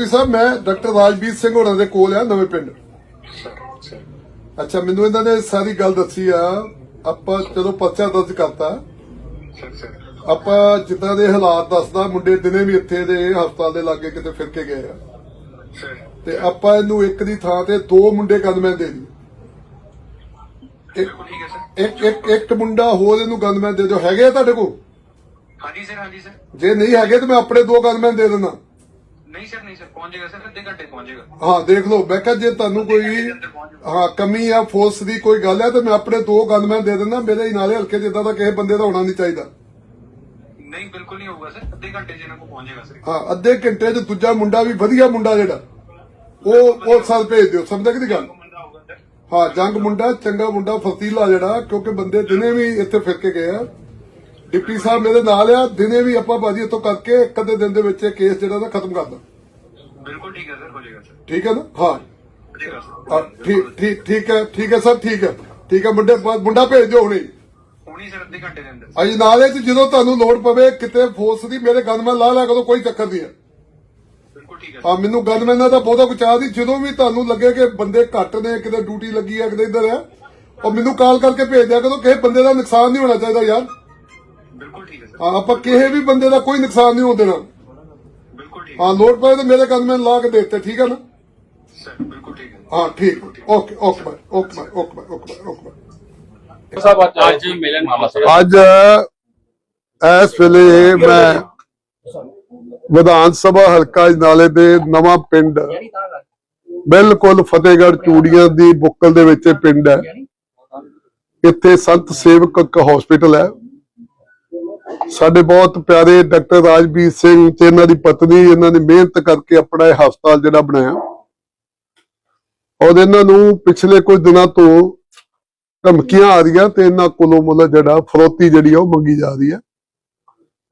SSP ਸਾਹਿਬ ਮੈਂ doctor Rajveer Singh ਹੋਰਾਂ ਦੇ ਕੋਲ ਆ ਨਵੇਂ ਪਿੰਡ। ਅੱਛਾ ਮੈਨੂੰ ਇਹਨਾਂ ਨੇ ਸਾਰੀ ਗੱਲ ਦੱਸੀ ਆ। ਆਪਾਂ ਚਲੋ ਪਰਚਾ ਦਰਜ ਕਰਤਾ ਆਪਾਂ ਜਿੱਦਾਂ ਦੇ ਹਾਲਾਤ ਦੱਸਦਾ ਮੁੰਡੇ ਦਿਨੇ ਵੀ ਇੱਥੇ ਦੇ ਹਸਪਤਾਲ ਦੇ ਲਾਗੇ ਕਿਤੇ ਫਿਰ ਕੇ ਗਏ ਆ। ਤੇ ਆਪਾਂ ਇਹਨੂੰ ਇੱਕ ਦੀ ਥਾਂ ਤੇ ਦੋ ਮੁੰਡੇ ਗਨਮੈਨ ਦੇ ਦੀ ਇੱਕ ਇੱਕ ਇੱਕ ਮੁੰਡਾ ਹੋਰ ਇਹਨੂੰ ਗਨਮੈਨ ਦੇ ਦਿਓ। ਹੈਗੇ ਤੁਹਾਡੇ ਕੋਲ? ਹਾਂਜੀ ਸਰ ਹਾਂਜੀ ਸਰ। ਜੇ ਨਹੀਂ ਹੈਗੇ ਤਾਂ ਮੈਂ ਆਪਣੇ ਦੋ ਗਨਮੈਨ ਦੇ ਦਿੰਦਾ। ਨਹੀਂ ਸਰ ਨਹੀਂ ਸਰ ਪਹੁੰਚ ਜਾਏਗਾ ਸਰ ਅੱਧੇ ਘੰਟੇ 'ਚ ਪਹੁੰਚ ਜਾਏਗਾ। ਹਾਂ ਦੇਖ ਲਓ ਮੈਂ ਕਿਹਾ ਜੇ ਤੁਹਾਨੂੰ ਕੋਈ ਹਾਂ ਕਮੀ ਆ ਫੋਰਸ ਦੀ ਕੋਈ ਗੱਲ ਹੈ ਤਾਂ ਮੈਂ ਆਪਣੇ ਦੋ ਗਨਮੈਨ ਦੇ ਦਿੰਦਾ ਮੇਰੇ ਹੀ ਨਾਲੇ ਹਲਕੇ ਜਿੱਦਾਂ ਦਾ ਕਿਸੇ ਬੰਦੇ ਦਾ ਹੋਣਾ ਨਹੀਂ ਚਾਹੀਦਾ। ਨਹੀਂ ਬਿਲਕੁਲ ਨਹੀਂ ਹੋਊਗਾ ਸਰ ਅੱਧੇ ਘੰਟੇ 'ਚ ਇਹਨਾਂ ਕੋਲ ਪਹੁੰਚ ਜਾਏਗਾ ਸਰ। ਹਾਂ ਅੱਧੇ ਘੰਟੇ 'ਚ ਦੂਜਾ ਮੁੰਡਾ ਵੀ ਵਧੀਆ ਮੁੰਡਾ ਜਿਹੜਾ ਉਹ ਉਹ ਸਾਲ ਭੇਜ ਦਿਓ ਸਮਝ ਗਏ ਗੱਲ? ਹਾਂ ਜੰਗ ਮੁੰਡਾ ਚੰਗਾ ਮੁੰਡਾ ਫਰਤੀਲਾ ਜਿਹੜਾ ਕਿਉਂਕਿ ਬੰਦੇ ਦਿਨੇ ਵੀ ਇੱਥੇ ਫਿਰ ਕੇ ਗਏ ਆ ਡਿਪਟੀ ਸਾਹਿਬ ਮੇਰੇ ਨਾਲ ਆ ਦਿਨੇ ਵੀ ਆਪਾਂ ਬਾਜੀ ਇੱਥੋਂ ਕਰਕੇ ਇੱਕ ਅੱਧੇ ਦਿਨ ਦੇ ਵਿੱਚ ਇਹ ਕੇਸ ਜਿਹੜਾ ਦਾ ਖਤਮ ਕਰਦਾ। ਬਿਲਕੁਲ ਠੀਕ ਹੈ ਸਰ ਹੋ ਜਾਏਗਾ ਸਰ। ਠੀਕ ਹੈ ਨਾ? ਹਾਂ। ਹੋ ਜਾਏਗਾ ਸਰ। ਹਾਂ, ਠੀਕ ਠੀਕ ਠੀਕ ਹੈ ਠੀਕ ਹੈ ਸਰ ਠੀਕ ਹੈ। ਠੀਕ ਹੈ ਮੁੰਡੇ ਮੁੰਡਾ ਭੇਜ ਦਿਓ ਹੁਣੇ। ਹੁਣੀ ਸਰ ਅੱਧੇ ਘੰਟੇ ਦੇ ਅੰਦਰ। ਅਜੀ ਨਾਲੇ ਚ ਜਦੋਂ ਤੁਹਾਨੂੰ ਲੋੜ ਪਵੇ ਕਿਤੇ ਫੋਰਸ ਦੀ ਮੇਰੇ ਗਨਮੈਨ ਲਾ ਲਿਆ ਕਰੋ ਕੋਈ ਚੱਕਰ ਨਹੀਂ ਹੈ। ਬਿਲਕੁਲ ਠੀਕ ਹੈ ਆ ਮੈਨੂੰ ਗਨਮੈਨਾਂ ਦਾ ਬਹੁਤਾ ਚਾਹ ਨਹੀਂ। ਜਦੋਂ ਵੀ ਤੁਹਾਨੂੰ ਲੱਗੇ ਕਿ ਬੰਦੇ ਘੱਟ ਨੇ ਕਿਤੇ ਡਿਊਟੀ ਲੱਗੀ ਹੈ ਕਿਤੇ ਇੱਧਰ ਹੈ ਉਹ ਮੈਨੂੰ ਕਾਲ ਕਰਕੇ ਭੇਜ ਦਿਆ ਕਰੋ ਕਿਸੇ ਬੰਦੇ ਦਾ ਨੁਕਸਾਨ ਨਹੀਂ ਹੋਣਾ ਚਾਹੀਦਾ ਯਾਰ। ਬਿਲਕੁਲ ਠੀਕ ਹੈ ਸਰ। ਹਾਂ, ਆਪਾਂ ਕਿਸੇ ਵੀ ਬੰਦੇ ਦਾ ਕੋਈ ਨੁਕਸਾਨ ਨਹੀਂ ਹੋਣ ਦੇਣਾ। ਬਿਲਕੁਲ ਠੀਕ ਹਾਂ। ਲੋੜ ਪਏ ਤਾਂ ਮੇਰੇ ਗਨਮੈਨ ਲਾ ਕੇ ਦੇ ਦਿੱਤੇ ਠੀਕ ਹੈ ਨਾ? ਸਰ ਬਿਲਕੁਲ ਠੀਕ ਹੈ। ਹਾਂ ਠੀਕ। Okay okay okay okay okay okay ਸਾਹਿਬ ਅੱਜ ਮਿਲਣ ਅੱਜ ਇਸ ਵੇਲੇ ਮੈਂ ਵਿਧਾਨ ਸਭਾ ਹਲਕਾ ਅਜਨਾਲੇ ਦੇ ਨਵਾਂ ਪਿੰਡ ਬਿਲਕੁਲ ਫਤਿਹਗੜ੍ਹ ਚੂੜੀਆਂ ਦੀ ਬੁੱਕਲ ਦੇ ਵਿੱਚ ਇਹ ਪਿੰਡ ਹੈ। ਇੱਥੇ ਸੰਤ ਸੇਵਕ ਹਸਪੀਟਲ ਹੈ। ਸਾਡੇ ਬਹੁਤ ਪਿਆਰੇ ਡਾਕਟਰ ਰਾਜਵੀਰ ਸਿੰਘ ਤੇ ਇਹਨਾਂ ਦੀ ਪਤਨੀ, ਇਹਨਾਂ ਨੇ ਮਿਹਨਤ ਕਰਕੇ ਆਪਣਾ ਇਹ ਹਸਪਤਾਲ ਜਿਹੜਾ ਬਣਾਇਆ। ਔਰ ਇਹਨਾਂ ਨੂੰ ਪਿਛਲੇ ਕੁਝ ਦਿਨਾਂ ਤੋਂ ਧਮਕੀਆਂ ਆ ਰਹੀਆਂ ਤੇ ਇਹਨਾਂ ਕੋਲੋਂ ਮੁੱਲ ਜਿਹੜਾ ਫਰੋਤੀ ਜਿਹੜੀ ਆ ਉਹ ਮੰਗੀ ਜਾ ਰਹੀ ਹੈ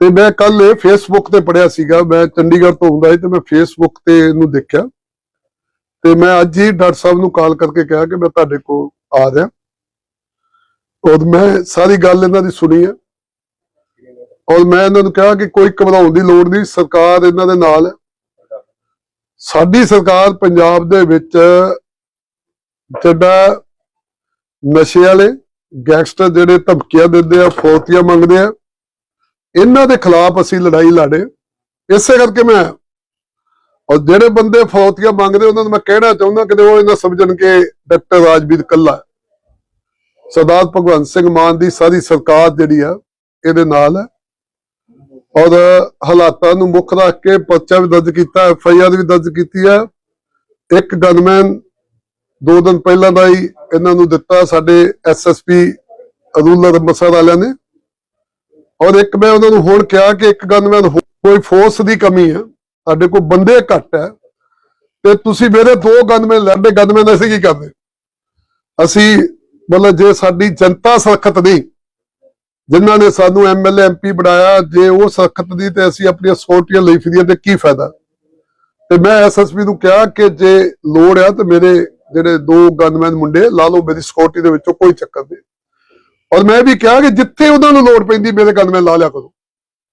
ਤੇ ਮੈਂ ਕੱਲ ਇਹ ਫੇਸਬੁੱਕ ਤੇ ਪੜਿਆ ਸੀਗਾ, ਮੈਂ ਚੰਡੀਗੜ੍ਹ ਤੋਂ ਹੁੰਦਾ ਸੀ ਤੇ ਮੈਂ ਫੇਸਬੁੱਕ ਤੇ ਇਹਨੂੰ ਦੇਖਿਆ। ਤੇ ਮੈਂ ਅੱਜ ਹੀ ਡਾਕਟਰ ਸਾਹਿਬ ਨੂੰ ਕਾਲ ਕਰਕੇ ਕਿਹਾ ਕਿ ਮੈਂ ਤੁਹਾਡੇ ਕੋਲ ਆ ਰਿਹਾ। ਔਰ ਮੈਂ ਸਾਰੀ ਗੱਲ ਇਹਨਾਂ ਦੀ ਸੁਣੀ ਹੈ ਔਰ ਮੈਂ ਇਹਨਾਂ ਨੂੰ ਕਿਹਾ ਕਿ ਕੋਈ ਘਬਰਾਉਣ ਦੀ ਲੋੜ ਨਹੀਂ, ਸਰਕਾਰ ਇਹਨਾਂ ਦੇ ਨਾਲ ਹੈ। ਸਾਡੀ ਸਰਕਾਰ ਪੰਜਾਬ ਦੇ ਵਿੱਚ ਜਿਹੜਾ ਨਸ਼ੇ ਵਾਲੇ ਗੈਂਗਸਟਰ ਜਿਹੜੇ ਧਮਕੀਆਂ ਦਿੰਦੇ ਆ, ਫੌਤੀਆਂ ਮੰਗਦੇ ਆ, ਇਹਨਾਂ ਦੇ ਖਿਲਾਫ ਅਸੀਂ ਲੜਾਈ ਲੜੇ। ਇਸੇ ਕਰਕੇ ਮੈਂ, ਔਰ ਜਿਹੜੇ ਬੰਦੇ ਫੌਤੀਆਂ ਮੰਗਦੇ, ਉਹਨਾਂ ਨੂੰ ਮੈਂ ਕਹਿਣਾ ਚਾਹੁੰਦਾ ਕਿ ਉਹ ਇਹਨਾਂ ਸਮਝਣ ਕਿ ਡਾਕਟਰ ਰਾਜਵੀਰ ਕੱਲਾ ਸਰਦਾਰ ਭਗਵੰਤ ਸਿੰਘ ਮਾਨ ਦੀ ਸਾਰੀ ਸਰਕਾਰ ਜਿਹੜੀ ਆ, ਇਹਦੇ ਨਾਲ ਹੈ। ਔਰ ਹਾਲਾਤਾਂ ਨੂੰ ਮੁੱਖ ਰੱਖ ਕੇ ਪਰਚਾ ਵੀ ਦਰਜ ਕੀਤਾ, ਐਫ ਆਈ ਆਰ ਵੀ ਦਰਜ ਕੀਤੀ ਹੈ। ਇੱਕ ਗਨਮੈਨ ਦੋ ਦਿਨ ਪਹਿਲਾਂ ਦਾ ਹੀ ਇਹਨਾਂ ਨੂੰ ਦਿੱਤਾ ਸਾਡੇ ਐਸਐਸਪੀ ਰੂਲਰ ਅੰਮ੍ਰਿਤਸਰ ਵਾਲਿਆਂ ਨੇ। ਔਰ ਇੱਕ ਮੈਂ ਉਹਨਾਂ ਨੂੰ ਹੁਣ ਕਿਹਾ ਕਿ ਇੱਕ ਗਨਮੈਨ ਕੋਈ ਫੋਰਸ ਦੀ ਕਮੀ ਹੈ, ਸਾਡੇ ਕੋਲ ਬੰਦੇ ਘੱਟ ਹੈ। ਤੇ ਤੁਸੀਂ ਮੇਰੇ ਦੋ ਗਨਮੈਨ ਲੈਂਦੇ ਗਨਮੈਨ ਅਸੀਂ ਕੀ ਕਰਦੇ? ਅਸੀਂ ਮਤਲਬ ਜੇ ਸਾਡੀ ਜਨਤਾ ਸੁਰੱਖਿਅਤ ਨਹੀਂ ਜਿਨ੍ਹਾਂ ਨੇ ਸਾਨੂੰ ਐਮਐਲਏ ਐਮਪੀ ਬਣਾਇਆ, ਜੇ ਉਹ ਸਖਤ ਦੀ ਤੇ ਅਸੀਂ ਆਪਣੀਆਂ ਸਕਿਉਰਟੀਆਂ ਲਈ ਫਿਰੀਏ ਤੇ ਕੀ ਫਾਇਦਾ? ਤੇ ਮੈਂ ਐਸਐਸਪੀ ਨੂੰ ਕਿਹਾ ਕਿ ਜੇ ਲੋੜ ਆ ਤੇ ਮੇਰੇ ਜਿਹੜੇ ਦੋ ਗਨਮੈਨ ਮੁੰਡੇ, ਲਾ ਲਓ ਮੇਰੀ ਸਕਿਉਰਟੀ ਦੇ ਵਿੱਚੋਂ ਕੋਈ ਚੱਕਰ ਨਹੀਂ। ਔਰ ਮੈਂ ਵੀ ਕਿਹਾ ਕਿ ਜਿੱਥੇ ਉਹਨਾਂ ਨੂੰ ਲੋੜ ਪੈਂਦੀ, ਮੇਰੇ ਗਨਮੈਨ ਲਾ ਲਿਆ ਕਰੋ।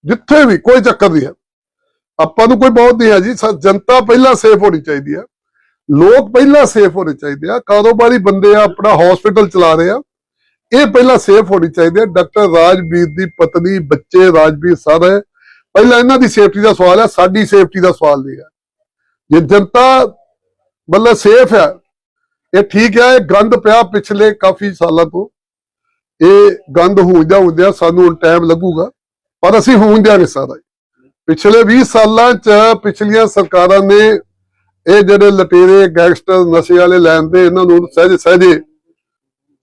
ਜਿੱਥੇ ਵੀ, ਕੋਈ ਚੱਕਰ ਨਹੀਂ ਹੈ। ਆਪਾਂ ਨੂੰ ਕੋਈ ਬਹੁਤ ਨਹੀਂ ਹੈ ਜੀ। ਜਨਤਾ ਪਹਿਲਾਂ ਸੇਫ ਹੋਣੀ ਚਾਹੀਦੀ ਹੈ। ਲੋਕ ਪਹਿਲਾਂ ਸੇਫ ਹੋਣੇ ਚਾਹੀਦੇ ਆ। ਕਾਰੋਬਾਰੀ ਬੰਦੇ ਆ, ਆਪਣਾ ਹਸਪੀਟਲ ਚਲਾ ਰਹੇ ਆ। ਇਹ ਪਹਿਲਾਂ ਸੇਫ ਹੋਣੀ ਚਾਹੀਦੀ ਹੈ। ਡਾਕਟਰ ਰਾਜਵੀਰ ਦੀ ਪਤਨੀ, ਬੱਚੇ ਰਾਜਵੀਰ ਸਾਰੇ, ਪਹਿਲਾਂ ਇਹਨਾਂ ਦੀ ਸੇਫਟੀ ਦਾ ਸਵਾਲ ਹੈ, ਸਾਡੀ ਸੇਫਟੀ ਦਾ ਸਵਾਲ ਨਹੀਂ ਹੈ। ਜੇ ਜਨਤਾ ਮਤਲਬ ਸੇਫ ਹੈ, ਇਹ ਠੀਕ ਹੈ, ਇਹ ਗੰਦ ਪਿਆ ਪਿਛਲੇ ਕਾਫੀ ਸਾਲਾਂ ਤੋਂ। ਇਹ ਗੰਦ ਹੁੰਦਿਆ ਹੁੰਦਿਆ ਸਾਨੂੰ ਟਾਈਮ ਲੱਗੂਗਾ, ਪਰ ਅਸੀਂ ਹੋਣ ਦਿਆਂਗੇ ਸਾਰਾ। ਪਿਛਲੇ 20 ਸਾਲਾਂ ਚ ਪਿਛਲੀਆਂ ਸਰਕਾਰਾਂ ਨੇ ਇਹ ਜਿਹੜੇ ਲਟੇਰੇ ਗੈਂਗਸਟਰ ਨਸ਼ੇ ਵਾਲੇ ਲੈਣ ਦੇ ਇਹਨਾਂ ਨੂੰ ਸਹਿਜੇ ਸਹਿਜੇ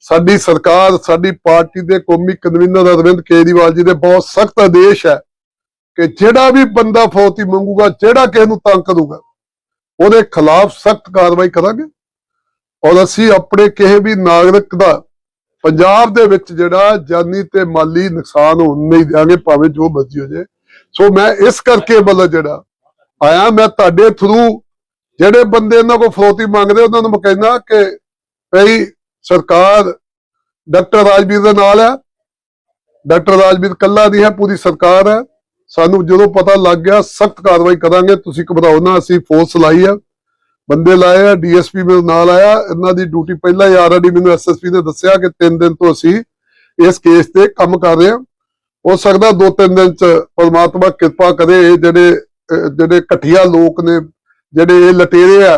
ਸਾਡੀ ਸਰਕਾਰ, ਸਾਡੀ ਪਾਰਟੀ ਦੇ ਕੌਮੀ ਕਨਵੀਨਰ ਅਰਵਿੰਦ ਕੇਜਰੀਵਾਲ ਜੀ ਦੇ ਬਹੁਤ ਸਖਤ ਆਦੇਸ਼ ਹੈ ਕਿ ਜਿਹੜਾ ਵੀ ਬੰਦਾ ਫੌਤੀ ਮੰਗੂਗਾ, ਜਿਹੜਾ ਕਿਸੇ ਨੂੰ ਤੰਗ ਕਰੂਗਾ, ਉਹਦੇ ਖਿਲਾਫ ਸਖਤ ਕਾਰਵਾਈ ਕਰਾਂਗੇ। ਔਰ ਅਸੀਂ ਆਪਣੇ ਕਿਸੇ ਵੀ ਨਾਗਰਿਕ ਦਾ ਪੰਜਾਬ ਦੇ ਵਿੱਚ ਜਿਹੜਾ ਜਾਨੀ ਤੇ ਮਾਲੀ ਨੁਕਸਾਨ ਹੋਣ ਨਹੀਂ ਦਿਆਂਗੇ, ਭਾਵੇਂ ਜੋ ਮਰਜ਼ੀ ਹੋ ਜਾਏ। ਸੋ ਮੈਂ ਇਸ ਕਰਕੇ ਮਤਲਬ ਜਿਹੜਾ ਆਇਆ, ਮੈਂ ਤੁਹਾਡੇ ਥਰੂ ਜਿਹੜੇ ਬੰਦੇ ਇਹਨਾਂ ਕੋਲ ਫਰੋਤੀ ਮੰਗਦੇ, ਉਹਨਾਂ ਨੂੰ ਮੈਂ ਕਹਿੰਦਾ ਕਿ ਭਈ ਸਰਕਾਰ ਡਾਕਟਰ ਰਾਜਵੀਰ ਦੇ ਨਾਲ ਹੈ। ਡਾਕਟਰ ਰਾਜਵੀਰ ਕੱਲਾ ਦੀ ਹੈ, ਪੂਰੀ ਸਰਕਾਰ ਹੈ। ਸਾਨੂੰ ਜਦੋਂ ਪਤਾ ਲੱਗ ਗਿਆ, ਸਖਤ ਕਾਰਵਾਈ ਕਰਾਂਗੇ। ਤੁਸੀਂ ਘਬਰਾਓ ਨਾ, ਅਸੀਂ ਫੋਰਸ ਲਾਈ ਆ ਬੰਦੇ ਲਾਏ ਆ, ਡੀਐਸਪੀ ਮੇਰੇ ਨਾਲ ਆਇਆ। ਇਹਨਾਂ ਦੀ ਡਿਊਟੀ ਪਹਿਲਾਂ ਹੀ ਆਲਰੇਡੀ ਮੈਨੂੰ ਐਸਐਸਪੀ ਨੇ ਦੱਸਿਆ ਕਿ 3 ਦਿਨ ਤੋਂ ਅਸੀਂ ਇਸ ਕੇਸ ਤੇ ਕੰਮ ਕਰ ਰਹੇ ਹਾਂ। ਹੋ ਸਕਦਾ ਦੋ ਤਿੰਨ ਦਿਨ ਚ ਪਰਮਾਤਮਾ ਕਿਰਪਾ ਕਰੇ, ਇਹ ਜਿਹੜੇ ਜਿਹੜੇ ਘਟੀਆ ਲੋਕ ਨੇ, ਜਿਹੜੇ ਇਹ ਲਟੇਰੇ ਆ,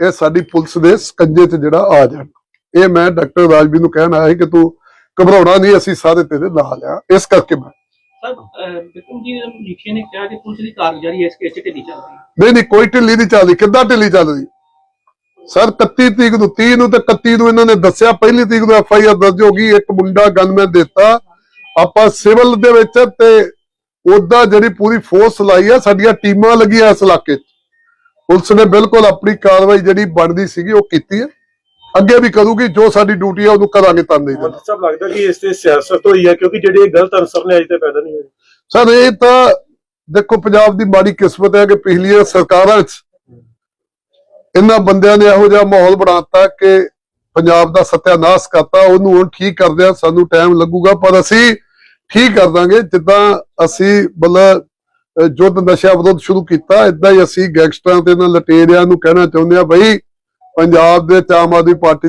ਇਹ ਸਾਡੀ ਪੁਲਿਸ ਦੇ ਸਕੰਜੇ 'ਚ ਜਿਹੜਾ ਆ ਜਾਣ। ਇਹ ਮੈਂ ਡਾਕਟਰ ਰਾਜਵੀਰ ਨੂੰ ਕਹਿਣ ਆਇਆ ਸੀ ਕਿ ਤੂੰ ਘਬਰਾਉਣਾ ਨਹੀਂ ਅਸੀਂ ਸਾਰੇ ਤੇਰੇ ਨਾਲ ਆ। ਇਸ ਕਰਕੇ ਮੈਂ ਨਹੀਂ ਨਹੀਂ ਕੋਈ ਢਿੱਲੀ ਨਹੀਂ ਚੱਲਦੀ। ਕਿੱਦਾਂ ਢਿੱਲੀ ਚੱਲਦੀ ਸਰ 31 ਤਰੀਕ ਨੂੰ 30 ਨੂੰ ਤੇ 31 ਨੂੰ ਇਹਨਾਂ ਨੇ ਦੱਸਿਆ। ਪਹਿਲੀ ਤਰੀਕ ਨੂੰ ਐਫ ਆਈ ਆਰ ਦਰਜ ਹੋ ਗਈ। ਇੱਕ ਮੁੰਡਾ ਗਨਮੈਨ ਦਿੱਤਾ। ਆਪਾਂ ਸਿਵਲ ਦੇ ਵਿੱਚ ਤੇ ਉਹਦਾ ਜਿਹੜੀ ਪੂਰੀ ਫੋਰਸ ਲਾਈ ਆ ਸਾਡੀਆਂ ਟੀਮਾਂ ਲੱਗੀਆਂ ਇਸ ਇਲਾਕੇ 'ਚ। ਪੁਲਿਸ ਨੇ ਬਿਲਕੁਲ ਆਪਣੀ ਕਾਰਵਾਈ ਜਿਹੜੀ ਬਣਦੀ ਸੀਗੀ ਉਹ ਕੀਤੀ ਹੈ ਅੱਗੇ ਵੀ ਕਰੂਗੀ ਜੋ ਸਾਡੀ ਡਿਊਟੀ ਹੈ ਉਹਨੂੰ ਕਰਾਂਗੇ ਤੰਦੇ ਮੰਤਰੀ ਸਾਹਿਬ ਲੱਗਦਾ ਕਿ ਇਸ ਤੇ ਸਿਆਸਤ ਹੋਈ ਹੈ ਕਿਉਂਕਿ ਜਿਹੜੇ ਗਲਤ ਅਨਸਰ ਨੇ ਅਜੇ ਤੇ ਪੈਦਾ ਨਹੀਂ ਹੋਏ। ਸਰ ਇਹ ਤਾਂ ਦੇਖੋ ਪੰਜਾਬ ਦੀ ਮਾੜੀ ਕਿਸਮਤ ਹੈ ਕਿ ਪਿਛਲੀਆਂ ਸਰਕਾਰਾਂ 'ਚ ਇਹਨਾਂ ਬੰਦਿਆਂ ਨੇ ਇਹੋ ਜਿਹਾ ਮਾਹੌਲ ਬਣਾਤਾ ਕਿ ਪੰਜਾਬ ਦਾ ਸਤਿਆਨਾਸ਼ ਕਰਤਾ ਉਹਨੂੰ ਹੁਣ ਠੀਕ ਕਰਦੇ ਆ ਸਾਨੂੰ ਟਾਈਮ ਲੱਗੂਗਾ ਪਰ ਅਸੀਂ ਠੀਕ ਕਰ ਦਾਂਗੇ। ਜਿੱਦਾਂ ਅਸੀਂ ਅਹ, ਯੁੱਧ ਨਸ਼ਾ ਵਿਰੋਧ ਸ਼ੁਰੂ ਕੀਤਾ ਇਦਾਂ ਹੀ ਅਸੀਂ ਗੈਂਗਸਟਰਾਂ ਤੇ ਇਹਨਾਂ ਲਟੇਰਿਆਂ ਨੂੰ ਕਹਿਣਾ ਚਾਹੁੰਦੇ ਆ ਬਈ ਪੰਜਾਬ ਦੇ ਵਿੱਚ ਆਮ ਆਦਮੀ ਪਾਰਟੀ ਦੀ